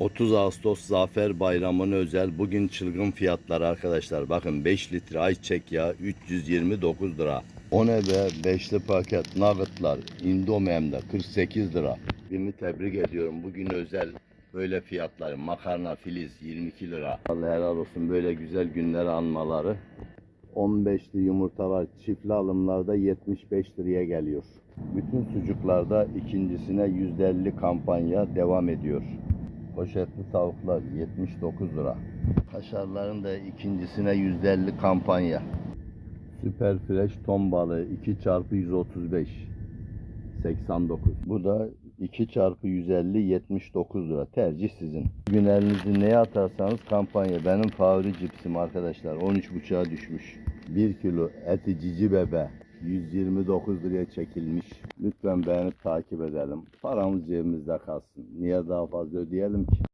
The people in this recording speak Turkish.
30 Ağustos Zafer Bayramı'na özel bugün çılgın fiyatlar arkadaşlar. Bakın 5 litre ayçiçek yağı 329 lira. O ne be? Beşli paket nuggetlar Indomem'de 48 lira. Birini tebrik ediyorum. Bugün özel böyle fiyatlar. Makarna filiz 22 lira. Allah helal olsun böyle güzel günleri anmaları. 15'li yumurtalar çiftli alımlarda 75 liraya geliyor. Bütün sucuklarda ikincisine %50 kampanya devam ediyor. Poşetli tavuklar 79 lira. Kaşarların da ikincisine %50 kampanya. Süper fresh ton balığı 2 çarpı 135 89. Bu da 2 çarpı 150 79 lira. Tercih sizin. Bugün elinizi neye atarsanız kampanya. Benim favori cipsim arkadaşlar. 13,5'a düşmüş. 1 kilo eti cici bebe 129 liraya çekilmiş. Lütfen beğenip takip edelim. Paramız cebimizde kalsın. Niye daha fazla ödeyelim ki?